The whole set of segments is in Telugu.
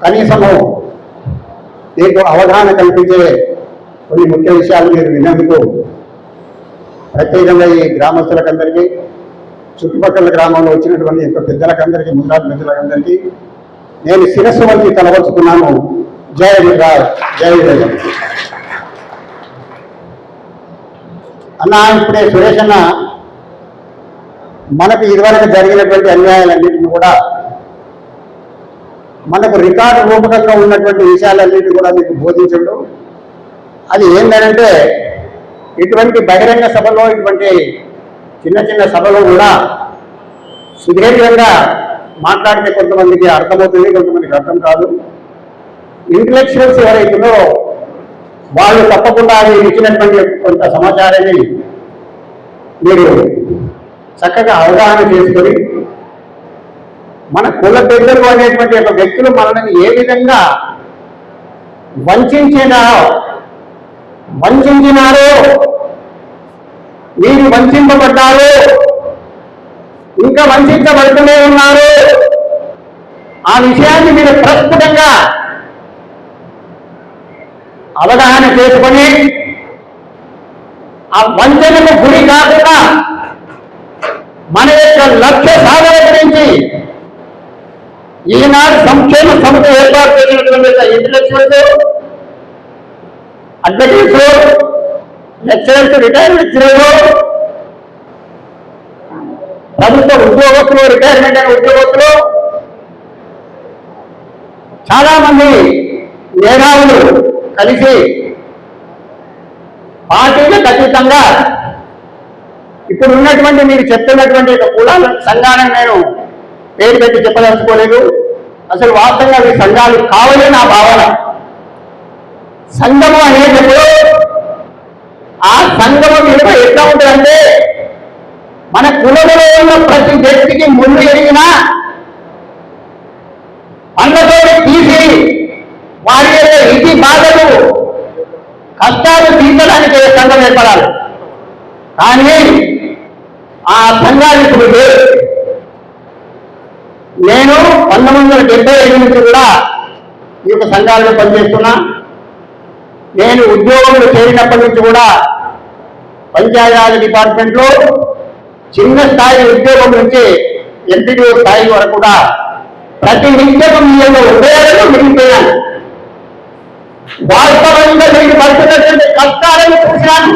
కనీసము మీకు అవగాహన కల్పించే కొన్ని ముఖ్య విషయాలు మీరు విన్నందుకు ప్రత్యేకంగా ఈ గ్రామస్తులకందరికీ చుట్టుపక్కల గ్రామంలో వచ్చినటువంటి యొక్క పెద్దలకందరికీ ముద్రాజు పెద్దలకందరికీ నేను శిరస్సు వంచి తలవచ్చుకున్నాను జయ గుజరాత్ జయ జగన్ అన్న ఇప్పుడే సురేష్ అన్న మనకు ఇదివరకు జరిగినటువంటి అన్యాయాలన్నింటినీ కూడా మనకు రికార్డు రూపకంగా ఉన్నటువంటి విషయాలన్నింటినీ కూడా మీకు బోధించడం. అది ఏంటంటే ఇటువంటి బహిరంగ సభలో ఇటువంటి చిన్న చిన్న సభలో కూడా సుదీర్ఘంగా మాట్లాడితే కొంతమందికి అర్థమవుతుంది కొంతమందికి అర్థం కాదు. ఇంటలెక్చువల్స్ ఎవరైతుందో వాళ్ళు తప్పకుండా మీరు ఇచ్చినటువంటి కొంత సమాచారాన్ని మీరు చక్కగా అవగాహన చేసుకొని మన కుల పెద్దలు అనేటువంటి ఒక వ్యక్తులు మనల్ని ఏ విధంగా వంచినారో వంచినారో మీరు వంచింపబడ్డారు ఇంకా వంచబడుతూనే ఉన్నారు. ఆ విషయాన్ని మీరు ప్రస్ఫుటంగా అవగాహన చేసుకొని ఆ వంచనకు గురి కాకుండా మన యొక్క లక్ష్య సాధన గురించి ఈనాడు సంక్షేమ సమితి ఏర్పాటు చేసినటువంటి intellectuals advocates lecturers retired lecturers ప్రభుత్వ ఉద్యోగస్తులు రిటైర్మెంట్ అయిన ఉద్యోగస్తులు చాలా మంది మేధావులు కలిసి పార్టీలకు అతీతంగా ఇప్పుడు ఉన్నటువంటి మీరు చెప్తున్నటువంటి కులాల సంఘాలను నేను పేరు పెట్టి చెప్పదలుచుకోలేదు. అసలు వాస్తవంగా మీ సంఘాలు కావాలని నా భావన. సంఘము అనేటప్పుడు ఆ సంఘము విలువ ఎట్లా ఉంటుందంటే మన కులంలో ఉన్న ప్రతి వ్యక్తికి ముందు ఎరిగినా పనులతో తీసి వారి యొక్క ఇంటి బాధలు కష్టాలు తీర్చడానికి సంఘం ఏర్పడాలి? కానీ ఆ సంఘాలు ఇప్పుడు నేను పంతొమ్మిది వందల డెబ్బై ఐదు నుంచి కూడా ఈ యొక్క సంఘాలలో పనిచేస్తున్నా. నేను ఉద్యోగంలో చేరినప్పటి నుంచి కూడా పంచాయతీరాజ్ డిపార్ట్మెంట్లో చిన్న స్థాయి ఉద్యోగం నుంచి ఎంపీడీఓ స్థాయి వరకు కూడా ప్రతి నిత్యం మీలో ఉదయాలను మిగిలిపోయాను వాస్తవంగా నేను పడుతున్నటువంటి కష్టాలను చూశాను.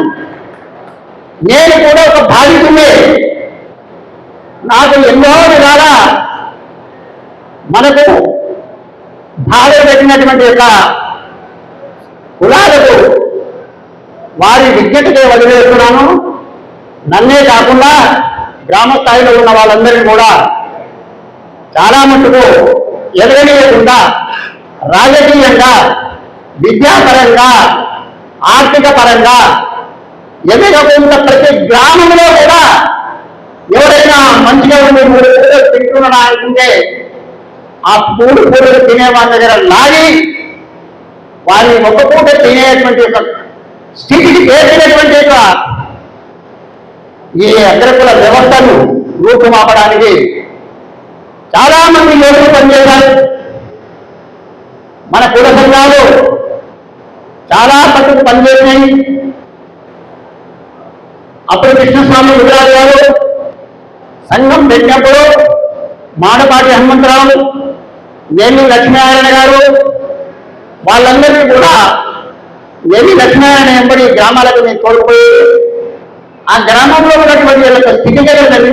నేను కూడా ఒక బాధితుడే నాకు ఎన్నో విధాలా మనకు బాధ పెట్టినటువంటి యొక్క కులాలకు వారి విజ్ఞతకే వదిలేస్తున్నాను నన్నే కాకుండా గ్రామ స్థాయిలో ఉన్న వాళ్ళందరినీ కూడా చాలా మటుకు ఎదగనీయకుండా రాజకీయంగా విద్యాపరంగా ఆర్థిక పరంగా ఎదగకుండా ప్రతి గ్రామంలో కూడా ఎవరైనా మంచిగా ఉండి మూడు పూటలు తింటున్నా ఆ పూడు పూటలు తినే వాళ్ళ దగ్గర లాగి వారిని ఒక పూట తినేటువంటి ఒక స్థితికి చేసినటువంటి ఒక ఈ అగ్రకుల వ్యవస్థను రూపుమాపడానికి చాలా మంది యోగులు పనిచేశారు. మన కుల సంఘాలు చాలా పట్టుకు పనిచేసినాయి. అప్పుడు కృష్ణస్వామి గుజరాత్ గారు సంఘం పెట్టినప్పుడు మాడపాటి హనుమంతరావు నేని లక్ష్మీనారాయణ గారు వాళ్ళందరినీ కూడా నేని లక్ష్మీనారాయణ ఎంబడి గ్రామాలకు నేను కోల్పోయి ఆ గ్రామంలో ఉన్నటువంటి వీళ్ళ యొక్క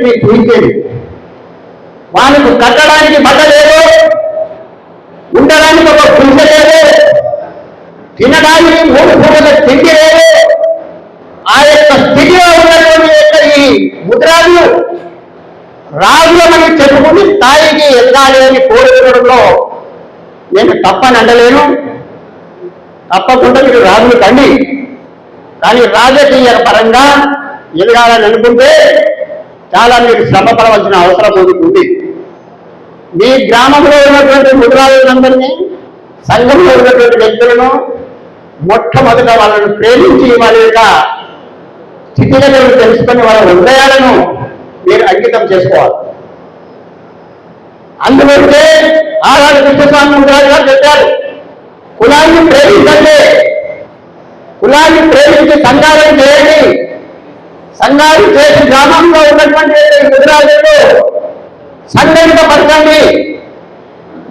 మీరు చూపించేది. వాళ్ళకు కట్టడానికి బట్ట లేదు ఉండడానికి ఒక పుంజ లేదు తినడానికి మూడు పూటల తిండి లేదు. ఆ యొక్క స్థితిలో ఉన్నటువంటి యొక్క ఈ ముద్రాలు రాజులమని చెప్పుకుని స్థాయికి ఎదగాలి అని కోరుకోవడంలో నేను తప్పని అండలేను తప్పకుండా మీరు రాజులు కండి. కానీ రాజకీయ పరంగా ఎదగాలని అనుకుంటే చాలా మీరు శ్రమ పడవలసిన అవసరం ఉంది. మీ గ్రామంలో ఉన్నటువంటి ముద్రాలందరినీ సంఘంలో ఉన్నటువంటి వ్యక్తులను మొట్టమొదట వాళ్ళను ప్రేమించి వాళ్ళ యొక్క స్థితిగతులను తెలుసుకుని వాళ్ళ హృదయాలను మీరు అంకితం చేసుకోవాలి. అందుకంటే ఆరాధ కృష్ణస్వామి గారు గారు చెప్పారు కులాన్ని ప్రేమించండి. కులాన్ని ప్రేమించి సంఘాలను చేయండి. సంఘాలు చేసి గ్రామంలో ఉన్నటువంటి గుజరాతీలు సంఘటితపరచండి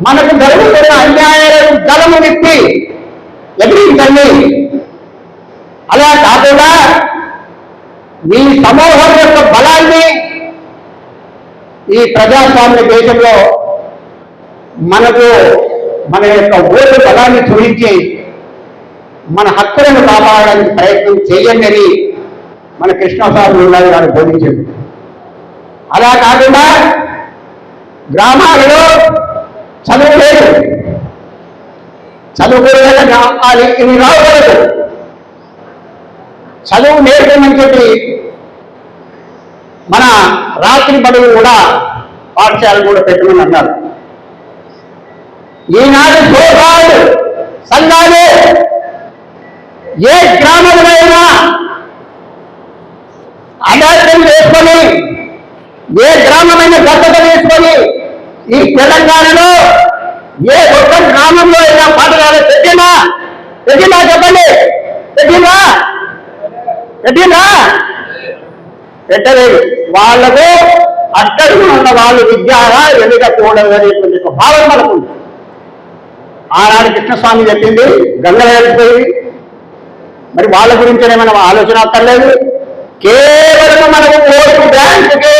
మనకు జరుగుతున్న అన్యాయాలను గలము నెత్తి ఎదిరించండి. అలా కాకుండా మీ సమూహం యొక్క బలాన్ని ఈ ప్రజాస్వామ్య దేశంలో మనకు మన యొక్క ఓటు బలాన్ని చూపించి మన హక్కులను కాపాడడానికి ప్రయత్నం చేయండి అని మన కృష్ణస్వామి ఉండాలి గారు బోధించారు. అలా కాకుండా గ్రామాలలో చదువు లేదు చదువు గ్రామాలు ఇవి రావకూడదు చదువు నేర్పమని చెప్పి మన రాత్రి బడులు కూడా పాఠశాలలు కూడా పెట్టమని అన్నారు. ఈనాడు గోపాలు సంఘాలు ఏ గ్రామంలో అడాప్తం వేసుకొని ఏ గ్రామమైన దత్తత వేసుకొని ఈ తెలంగాణలో ఏ ఒక్క గ్రామంలో అయినా పాఠశాల పెట్టినా? పెట్టినా చెప్పండి. పెట్టినా? పెట్టినా? పెట్టలేదు. వాళ్ళకు అక్కడ ఉన్న వాళ్ళు విద్యారా ఎదగకూడదు అనేటువంటి ఒక భావన మనకు ఆనాడు కృష్ణస్వామి చెప్పింది గంగ గంగలపోయి మరి వాళ్ళ గురించి ఏమైనా ఆలోచన అక్కర్లేదు. కేవలం మనకు ఓటు బ్యాంకుకి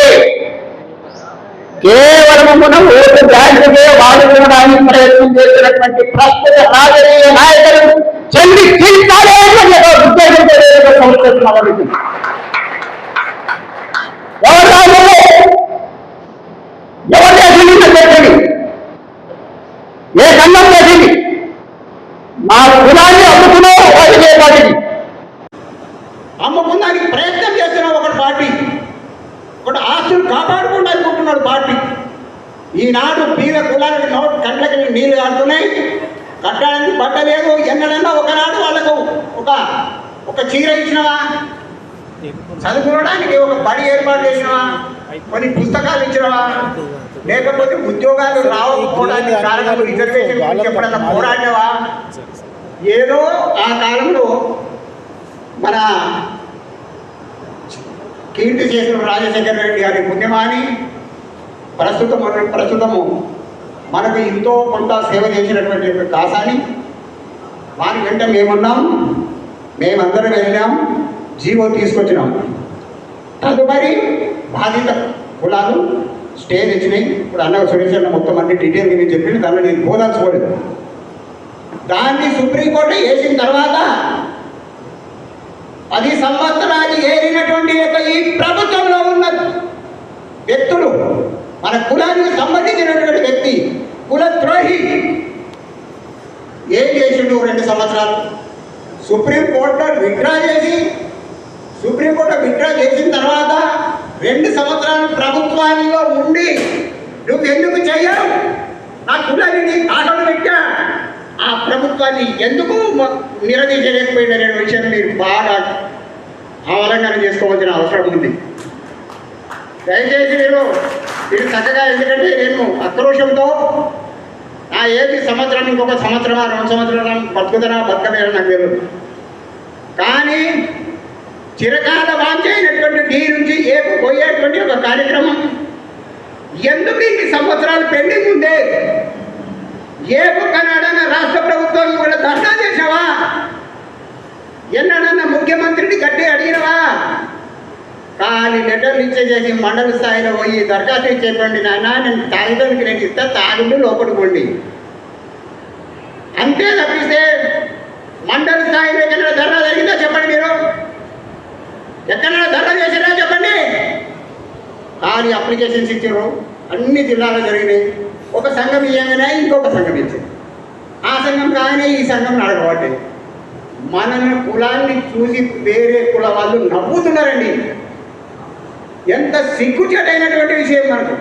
కేవలం మనం ఓటు బ్యాంకుకే వాళ్ళు వాడుకోవడానికి ప్రయత్నం చేసినటువంటి ప్రస్తుత రాజకీయ నాయకులు చెల్లి తీర్చాలే అని ఒక ఉద్దేశం సంస్కృతి మొదలుపెట్టింది. ఎవరు రాజులు? ఎవరు చేసింది నాకు చెప్పండి ఏ సంఘం చేసింది? మా కులాన్ని అమ్ముకునే వాటికి ఏ పార్టీకి అమ్ముకుందానికి ప్రయత్నం చేస్తున్న ఒకటి పార్టీ. ఒకటి ఆస్తులు కాపాడుకుంటూ అనుకుంటున్నాడు పార్టీ. ఈనాడు బీద కులానికి నోట్ కంట్లకి నీళ్ళు కాడుతున్నాయి కట్టడానికి బట్ట లేదు. ఎన్నడన్నా ఒకనాడు వాళ్ళకు ఒక ఒక చీర ఇచ్చినవా? చదువుకోవడానికి ఒక బడి ఏర్పాటు చేసినవా? కొన్ని పుస్తకాలు ఇచ్చినవా? లేకపోతే ఉద్యోగాలు రావకపోవడానికి కారణాలు రిజర్వేషన్ ఎప్పుడన్నా పోరాడినవా? ఏదో ఆ కాలంలో మన కీర్తి చేసిన రాజశేఖర రెడ్డి గారి పుణ్యమాని ప్రస్తుతం ప్రస్తుతము మనకు ఎంతో కొంత సేవ చేసినటువంటి కాసాని. వారి వెంట మేమున్నాం మేమందరం వెళ్ళాం. జీవో తీసుకొచ్చినాం. తదుపరి బాధిత కులాలు స్టే తెచ్చినాయి. ఇప్పుడు అన్న సురేష్ అన్న మొత్తం అన్ని డీటెయిల్గా నేను చెప్పిన దాన్ని నేను పోదాల్చుకోలేదు దాన్ని సుప్రీంకోర్టు వేసిన తర్వాత పది సంవత్సరాలు ఏరినటువంటి యొక్క ఈ ప్రభుత్వంలో ఉన్న వ్యక్తులు మన కులానికి సంబంధించినటువంటి వ్యక్తి కులద్రోహి ఏం చేసిండు రెండు సంవత్సరాలు? సుప్రీంకోర్టులో విత్డ్రా చేసి సుప్రీంకోర్టు విత్డ్రా చేసిన తర్వాత రెండు సంవత్సరాలు ప్రభుత్వాల్లో ఉండి నువ్వు ఎందుకు చేయవు? నా కులాన్ని నీ పెట్టా. ఆ ప్రభుత్వాన్ని ఎందుకు నిరదీయలేకపోయిందనే విషయం మీరు బాగా అవలంకరణ చేసుకోవాల్సిన అవసరం ఉంది. దయచేసి మీరు మీరు చక్కగా ఎందుకంటే నేను ఆక్రోషంతో నా ఏది సంవత్సరం ఇంకొక సంవత్సరమా రెండు సంవత్సరాలు బతుకుదనా బతకలేదా నాకు తెలియదు. కానీ చిరకాల వాంఛైనటువంటి నీ నుంచి ఏపు పోయేటువంటి ఒక కార్యక్రమం? ఎందుకు ఇన్ని సంవత్సరాలు పెండింగ్ ఉండే? ఏ ఒక్కనాడన్నా రాష్ట్ర ప్రభుత్వం కూడా ధర్నా చేసావా ఎన్నడన్న ముఖ్యమంత్రిని గట్టి అడిగినవా? కానీ లెటర్లు ఇచ్చేసేసి మండల స్థాయిలో పోయి దరఖాస్తు ఇచ్చేటువంటి నాన్న నేను తాగిదానికి నేను ఇస్తా తాగుండు లోపడుకోండి అంతే తప్పిస్తే మండల స్థాయిలో ఎక్కడ ధర్నా జరిగిందా చెప్పండి మీరు. ఎక్కడైనా ధర్నా చేశారా చెప్పండి? కానీ అప్లికేషన్స్ ఇచ్చారు. అన్ని జిల్లాలో జరిగినాయి. ఒక సంఘం ఇవ్వగానే ఇంకొక సంఘం ఇచ్చింది. ఆ సంఘం కానీ ఈ సంఘం నడకబడ్డాయి మనల్ని కులాన్ని చూసి వేరే కుల వాళ్ళు నవ్వుతున్నారండి. ఎంత సిగ్గుచేటైనటువంటి విషయం మనకు.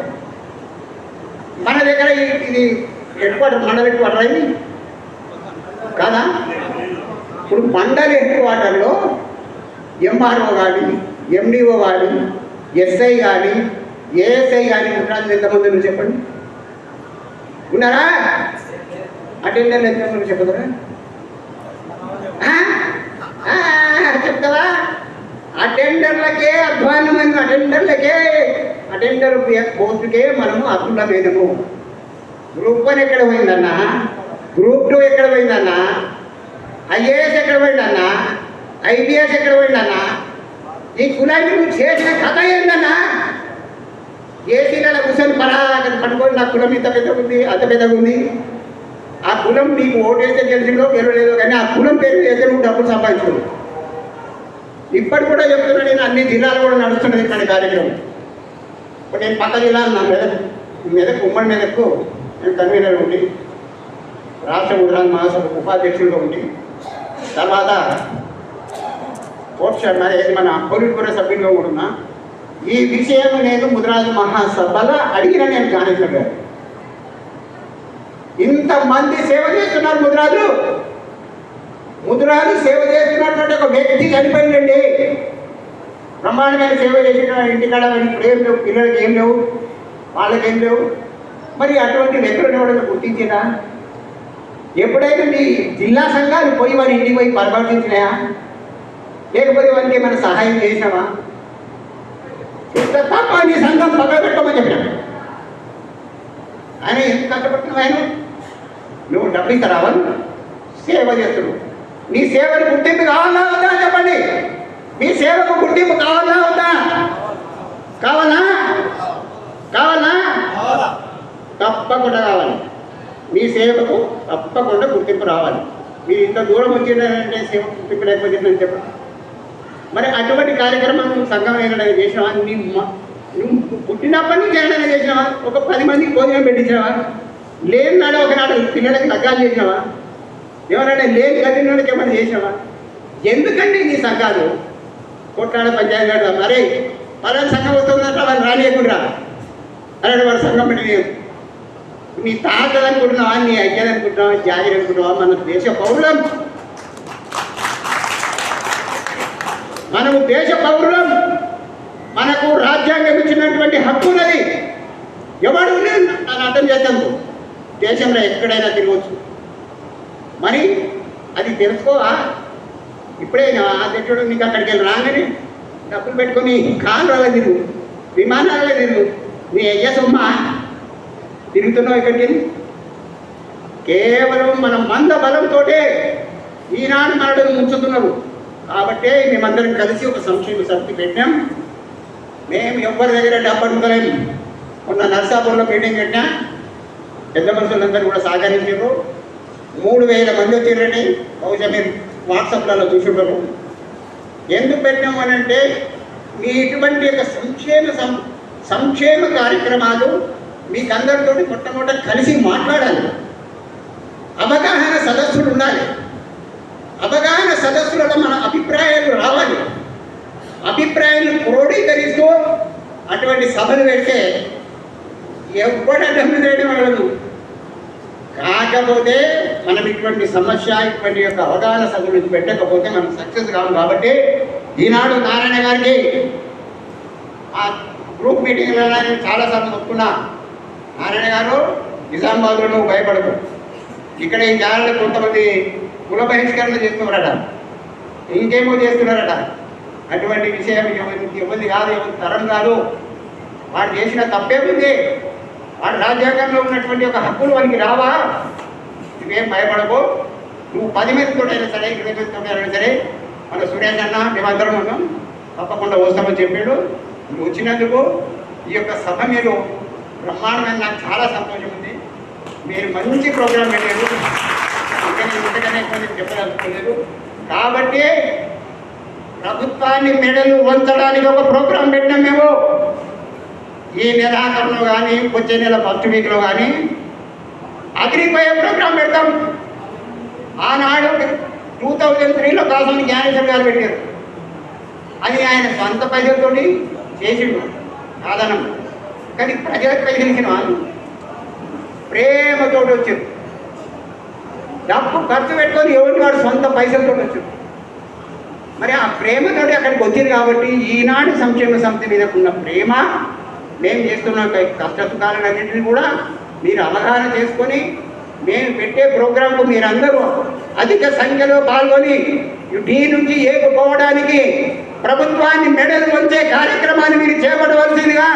మన దగ్గర ఇది హెడ్ క్వార్టర్ మండల హెడ్ క్వార్టర్ అయింది కదా? ఇప్పుడు మండల హెడ్ క్వార్టర్లో ఎంఆర్ఓ కానీ ఎండిఓ కానీ ఎస్ఐ కానీ ఏఎస్ఐ కానీ ఉంటారు ఎంతమంది ఉన్నారు చెప్పండి. ఉన్నారా? అటెండర్లు ఎంతమంది ఉన్నారు చెప్తారా చెప్తావా? అటెండర్లకే అధ్వానమైన అటెండర్లకే అటెండర్ పోస్టుకే మనము అర్హులమైనము. గ్రూప్ వన్ ఎక్కడ పోయిందన్నా? గ్రూప్ టూ ఎక్కడ పోయిందన్నా? ఐఏఎస్ ఎక్కడ పోయిందన్నా? ఐబిఎస్ ఎక్కడ పోయిందన్నా? ఈ కులాన్ని నువ్వు చేసిన కథ ఏందన్నా? నెల కూర్చొని పరాగ పట్టుకొని నా కులం ఇంత పెద్ద ఉంది అంత పెద్దగా ఉంది. ఆ కులం నీకు ఓటేస్తే గెలిచిందో గెలవలేదో కానీ ఆ కులం పేరు అయితే నువ్వు డబ్బులు సంపాదించుకో. ఇప్పటి కూడా చెప్తున్నా నేను అన్ని జిల్లాలు కూడా నడుస్తున్నది ఇక్కడ కార్యక్రమం. ఇప్పుడు నేను పక్క జిల్లా నా మెదక్ మెదక్ ఉమ్మడి మెదక్కు నేను కన్వీనర్ ఉండి రాష్ట్ర గుజరాత్ మహాసభ ఉపాధ్యక్షుడిగా ఉండి తర్వాత కోర్టు శర్మ ఏది మన పోలీస్ కూడా సభ్యులుగా కూడా ఉన్నా ఈ విషయం నేను ముద్రాజు మహాసభలో అడిగిన నేను జ్ఞానేశ్వర్ గారు ఇంతమంది సేవ చేస్తున్నారు ముద్రాజు. ముద్రాజు సేవ చేస్తున్నటువంటి ఒక వ్యక్తి చనిపోయిందండి. బ్రహ్మాండమైన సేవ చేసిన ఇంటికాడ ఇప్పుడు ఏం లేవు పిల్లలకి ఏం లేవు వాళ్ళకి ఏం లేవు. మరి అటువంటి వ్యక్తులను ఎవరైనా గుర్తించినా ఎప్పుడైతే మీ జిల్లా సంఘాలు పోయి వారి ఇంటికి పోయి పరిపాలించినాయా? లేకపోతే వారికి ఏమైనా సహాయం చేసినావా? ఇంత తప్ప నీ సంఘం పక్క పెట్టమని చెప్పినాడు ఆయన ఎంత కష్టపడుతున్నావు ఆయన? నువ్వు డబ్బు ఇక రావాలి సేవ చేస్తున్నావు. నీ సేవకు గుర్తింపు కావాలా వద్దా చెప్పండి. మీ సేవకు గుర్తింపు కావాలా వద్దా? కావాలా? కావాలా? తప్పకుండా కావాలి. మీ సేవకు తప్పకుండా గుర్తింపు రావాలి. మీరు ఇంత దూరం వచ్చిందంటే సేవ గుర్తింపు లేకపోతే చెప్పండి మరి అటువంటి కార్యక్రమం సంఘం ఏదైనా చేసినావా? నీ నువ్వు పుట్టినప్పటి నుంచి ఏదైనా చేసినావా? ఒక పది మందికి భోజనం పెట్టించినావా? లేని నాడు ఒకనాడు పిల్లలకి లగ్గాలు చేసినావా? ఎవరైనా లేని గదిలోకి ఏమైనా చేసినావా? ఎందుకండి నీ సంఘాలు? కొట్లాడ పంచాయతీ కడదాం మరే పలానా సంఘం వస్తుందంటే వాళ్ళు రానియకుండా. అరే వాడు సంఘం పెట్టి నీ తాతలు అనుకుంటున్నావా? నీ అయ్యలు అనుకుంటున్నావా? జాగ్రత్త అనుకుంటున్నావా? మన దేశ పౌరులం. మనము దేశ పౌరులం. మనకు రాజ్యాంగం ఇచ్చినటువంటి హక్కు ఉన్నది. ఎవడు నన్ను అర్థం చేద్దాము దేశంలో ఎక్కడైనా తిరగవచ్చు మరి అది తెలుసుకోవా? ఇప్పుడే ఆ తెచ్చుడు నీకు అక్కడికి వెళ్ళి రాగానే డబ్బులు పెట్టుకొని కాలువల తిరుగు. విమానాలలో తిరుగు. నీ అయ్య సొమ్మ. తిరుగుతున్నావు ఇక్కడికి కేవలం మన మంద బలంతో ఈనాడు మనలను ముంచుతున్నారు. కాబట్టే మేమందరం కలిసి ఒక సంక్షేమ సమితి పెట్టాం మేము ఎవరి దగ్గర డబ్బు అడుగుతలేము మొన్న నర్సాపూర్లో మీటింగ్ పెట్టినా పెద్ద మనుషులందరూ కూడా సహకరించారు. మూడు వేల మంది వచ్చిర్రని బహుశా మీరు వాట్సాప్లలో చూసుంటారు. ఎందుకు పెట్టాం అని అంటే మీ ఇటువంటి యొక్క సంక్షేమ సం సంక్షేమ కార్యక్రమాలు మీకు అందరితో మొట్టమొదట కలిసి మాట్లాడాలి. అవగాహన సదస్సులు ఉండాలి. అవగాహన సదస్సులలో మన అభిప్రాయాలు రావాలి. అభిప్రాయాలను క్రోడీకరిస్తూ అటువంటి సభలు పెడితే ఎవ్వడ డబ్బులు చేయడం వెళ్ళదు కాకపోతే మనం ఇటువంటి సమస్య ఇటువంటి యొక్క అవగాహన సభలు పెట్టకపోతే మనం సక్సెస్ కావు కాబట్టి ఈనాడు నారాయణ గారికి ఆ గ్రూప్ మీటింగ్లో నేను చాలాసార్లు చెప్పుకున్నా నారాయణ గారు నిజామాబాద్లో నువ్వు భయపడకు. ఇక్కడ ఈ జాలలో కొంతమంది కుల బహిష్కరణ చేస్తున్నారట. ఇంకేమో చేస్తున్నారట. అటువంటి విషయం ఎవరిది కాదు ఎవరి తరం కాదు. వాడు చేసిన తప్పేముంది వాడు రాజ్యాంగంలో ఉన్నటువంటి ఒక హక్కులు వానికి రావా? నువ్వేం భయపడకు. నువ్వు పది మందితో అయినా సరే ఇరవై మందితో అయినా సరే మన సురేష్ అన్న మేమందరం ఉన్నాం. తప్పకుండా వస్తామని చెప్పాడు. నువ్వు వచ్చినందుకు ఈ యొక్క సభ మీరు బ్రహ్మాండమైన నాకు చాలా సంతోషం ఉంది. మీరు మంచి ప్రోగ్రాం పెట్టారు నేను ఇంతకన్నా చెప్పదలుచుకోలేదు కాబట్టి ప్రభుత్వాన్ని మెడలు వంచడానికి ఒక ప్రోగ్రాం పెట్టినాం మేము. ఈ నెలాఖరులో కానీ వచ్చే నెల ఫస్ట్ వీక్లో కానీ అగ్రిపోయే ప్రోగ్రాం పెడతాం. ఆనాడు టూ థౌజండ్ త్రీలో కాసాని జ్ఞానేశ్వర్ గారు పెట్టారు. అది ఆయన సొంత ప్రజలతో చేసిండు. సాధనం కానీ ప్రజలకు పైసలిచ్చిన వాళ్ళు. ప్రేమతోటి వచ్చారు. డబ్బు ఖర్చు పెట్టుకొని ఎవరిని వాడు సొంత పైసలతో వచ్చారు మరి ఆ ప్రేమతోటి అక్కడికి వచ్చింది కాబట్టి ఈనాడు సంక్షేమ సమితి మీద ఉన్న ప్రేమ మేము చేస్తున్న కష్ట సుఖాలన్నింటినీ కూడా మీరు అవగాహన చేసుకొని మేము పెట్టే ప్రోగ్రాంకు మీరందరూ అధిక సంఖ్యలో పాల్గొని డి నుంచి ఏకుపోవడానికి ప్రభుత్వాన్ని మెడలు వంచే కార్యక్రమాన్ని మీరు చేపట్టవలసిందిగా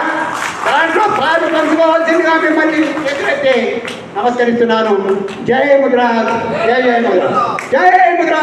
దాంట్లో పాలు పంచుకోవాల్సిందిగా మిమ్మల్ని ఎదురైతే నమస్కరిస్తున్నాను. జయ ముద్రా జయ జయ ముద్రా జయ ముద్రా